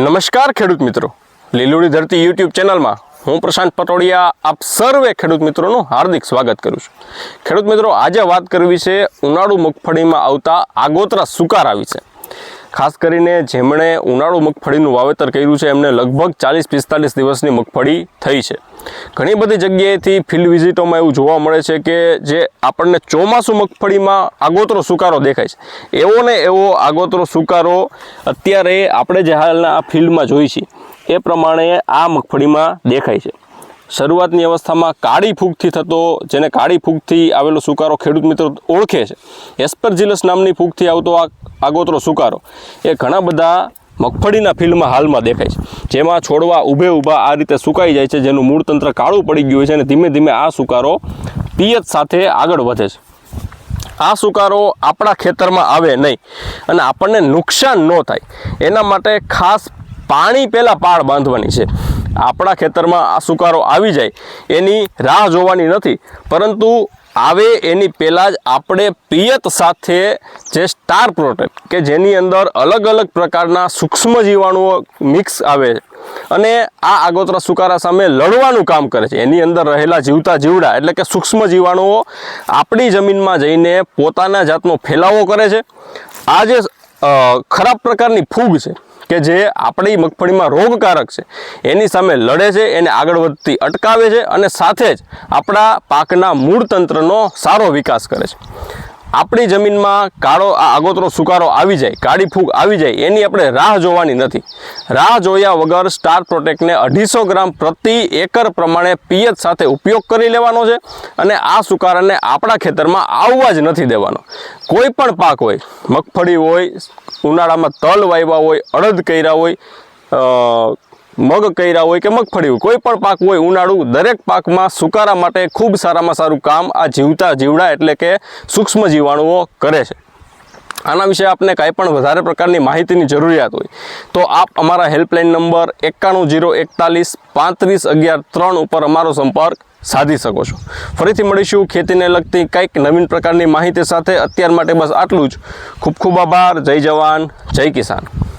નમસ્કાર ખેડૂત મિત્રો. લીલુડી ધરતી યુટ્યુબ ચેનલમાં હું પ્રશાંત પટોડિયા આપ સર્વે ખેડૂત મિત્રોનું હાર્દિક સ્વાગત કરું છું. ખેડૂત મિત્રો, આજે વાત કરવી છે ઉનાળુ મગફળીમાં આવતા આગોતરા સુકારા વિશે ખાસ કરીને જેમણે ઉનાળુ મગફળીનું વાવેતર કર્યું છે, એમને લગભગ ચાલીસ પિસ્તાલીસ દિવસની મગફળી થઈ છે. ઘણી બધી જગ્યાએથી ફિલ્ડ વિઝિટોમાં એવું જોવા મળે છે કે જે આપણને ચોમાસું મગફળીમાં આગોતરો સુકારો દેખાય છે. એવો ને એવો આગોતરો સુકારો અત્યારે આપણે જે હાલના આ ફિલ્ડમાં જોઈ છીએ, એ પ્રમાણે આ મગફળીમાં દેખાય છે. શરૂઆતની અવસ્થામાં કાળી ફૂગથી થતો, જેને કાળી ફૂગથી આવેલો સુકારો ખેડૂત મિત્રો ઓળખે છે. એસ્પરજિલસ નામની ફૂગથી આવતો આ આગોતરો સુકારો એ ઘણા બધા મગફળીના ફિલ્ડમાં હાલમાં દેખાય છે. જેમાં છોડવા ઊભે ઊભા આ રીતે સુકાઈ જાય છે, જેનું મૂળ તંત્ર કાળું પડી ગયું છે અને ધીમે ધીમે આ સુકારો પિયત સાથે આગળ વધે છે. આ સુકારો આપણા ખેતરમાં આવે નહીં અને આપણને નુકસાન ન થાય. એના માટે ખાસ પાણી પહેલાં પાળ બાંધવાની છે. આપણા ખેતરમાં આ સુકારો આવી જાય, એની રાહ જોવાની નથી. પરંતુ આવે એની પહેલાં જ આપણે પિયત સાથે જે સ્ટાર પ્રોટેક્ટ કે જેની અંદર અલગ અલગ પ્રકારના સૂક્ષ્મ જીવાણુઓ મિક્સ આવે અને આ આગોતરા સુકારા સામે લડવાનું કામ કરે છે. એની અંદર રહેલા જીવતા જીવડા એટલે કે સૂક્ષ્મ જીવાણુઓ આપણી જમીનમાં જઈને પોતાના જાતનો ફેલાવો કરે છે. આ જે ખરાબ પ્રકારની ફૂગ છે કે જે આપણી મગફળીમાં રોગકારક છે. એની સામે લડે છે, એને આગળ વધતી અટકાવે છે અને સાથે જ આપણા પાકના મૂળ તંત્રનો સારો વિકાસ કરે છે. આપણી જમીનમાં કાળો આ આગોતરો સુકારો આવી જાય, કાળી ફૂગ આવી જાય, એની આપણે રાહ જોવાની નથી. રાહ જોયા વગર સ્ટાર પ્રોટેક્ટને અઢીસો ગ્રામ પ્રતિ એકર પ્રમાણે પિયત સાથે ઉપયોગ કરી લેવાનો છે અને આ સુકારાને આપણા ખેતરમાં આવવા જ નથી દેવાનો. કોઈ પણ પાક હોય, મગફળી હોય, ઉનાળામાં તલ વાવ્યા હોય, અડદ કર્યા હોય મગ કર્યા હોય કે મગફળી હોય, કોઈ પણ પાક હોય, ઉનાળુ દરેક પાકમાં સુકારા માટે ખૂબ સારામાં સારું કામ આ જીવતા જીવડા એટલે કે સૂક્ષ્મ જીવાણુઓ કરે છે. આના વિશે આપને કાંઈ પણ વધારે પ્રકારની માહિતીની જરૂરિયાત હોય, તો આપ અમારા હેલ્પલાઇન નંબર એકાણું જીરો એકતાલીસ પાંત્રીસ અગિયાર ત્રણ ઉપર અમારો સંપર્ક સાધી શકો છો. ફરીથી મળીશું ખેતીને લગતી કંઈક નવીન પ્રકારની માહિતી સાથે. અત્યાર માટે બસ આટલું જ. ખૂબ ખૂબ આભાર. જય જવાન. જય કિસાન.